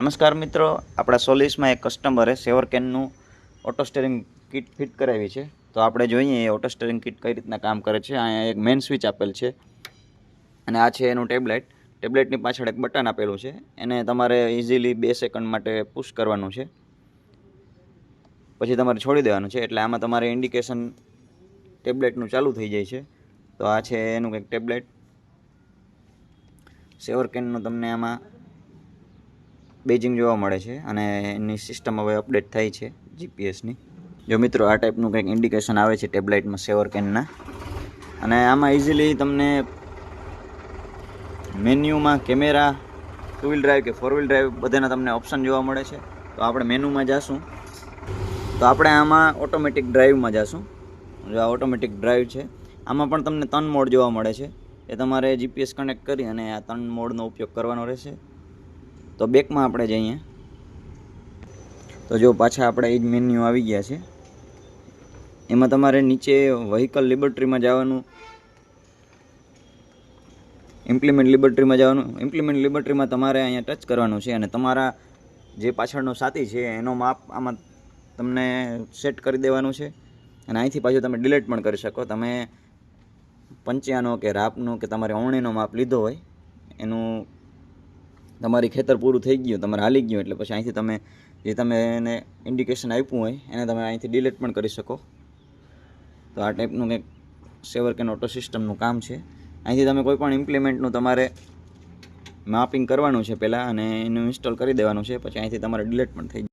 નમસ્કાર મિત્રો, આપણા સોલિસમાં એક કસ્ટમરે સેવર કેનનું ઓટો સ્ટેરિંગ કિટ ફિટ કરાવી છે. તો આપણે જોઈએ એ ઓટો સ્ટેરિંગ કિટ કઈ રીતના કામ કરે છે. અહીંયા એક મેન સ્વિચ આપેલ છે. અને આ છે એનું ટેબ્લેટ ટેબ્લેટની પાછળ એક બટન આપેલું છે. એને તમારે ઇઝીલી બે સેકન્ડ માટે પુશ કરવાનું છે. પછી તમારે છોડી દેવાનું છે. એટલે આમાં તમારે ઇન્ડિકેશન ટેબ્લેટનું ચાલુ થઈ જાય છે. તો આ છે એનું કંઈક ટેબ્લેટ સેવર કેનનું તમને આમાં બેજિંગ જોવા મળે છે અને એની સિસ્ટમ હવે અપડેટ થઈ છે જીપીએસની જો મિત્રો આ ટાઈપનું કંઈક ઇન્ડિકેશન આવે છે ટેબ્લેટમાં સેવર કેનના અને આમાં ઇઝીલી તમને મેન્યુમાં કેમેરા ટુ વ્હીલ ડ્રાઈવ કે ફોર વ્હીલ ડ્રાઈવ બધાના તમને ઓપ્શન જોવા મળે છે. તો આપણે મેનુમાં જાશું. તો આપણે આમાં ઓટોમેટિક ડ્રાઈવમાં જાશું. જો આ ઓટોમેટિક ડ્રાઈવ છે, આમાં પણ તમને ત્રણ મોડ જોવા મળે છે. એ તમારે જીપીએસ કનેક્ટ કરી અને આ ત્રણ મોડનો ઉપયોગ કરવાનો રહેશે. તો બેકમાં આપણે જઈએ. તો જો પાછા આપણે એ જ મેન્યુ આવી ગયા છે. એમાં તમારે નીચે વ્હીકલ લિબર્ટરીમાં જવાનું ઇમ્પ્લિમેન્ટ લિબર્ટરીમાં જવાનું ઇમ્પ્લિમેન્ટ લિબર્ટરીમાં તમારે અહીંયા ટચ કરવાનું છે અને તમારા જે પાછળનો સાથી છે એનો માપ આમાં તમને સેટ કરી દેવાનું છે. અને અહીંથી પાછું તમે ડિલેટ પણ કરી શકો. તમે પંચ્યાનો કે રાપનો કે તમારે ઓવણીનો માપ લીધો હોય, એનું તમારી ખેતર પૂરું થઈ ગયું, તમારે હાલી ગયું, એટલે પછી અહીંથી તમે જે તમે એને ઇન્ડિકેશન આપ્યું હોય, એને તમે અહીંથી ડિલીટ પણ કરી શકો. તો આ ટાઈપનું કંઈક સેવર કે ઓટો સિસ્ટમનું કામ છે. અહીંથી તમે કોઈ પણ ઇમ્પ્લિમેન્ટનું તમારે માપિંગ કરવાનું છે પહેલાં અને એનું ઇન્સ્ટોલ કરી દેવાનું છે, પછી અહીંથી તમારે ડિલીટ પણ થઈ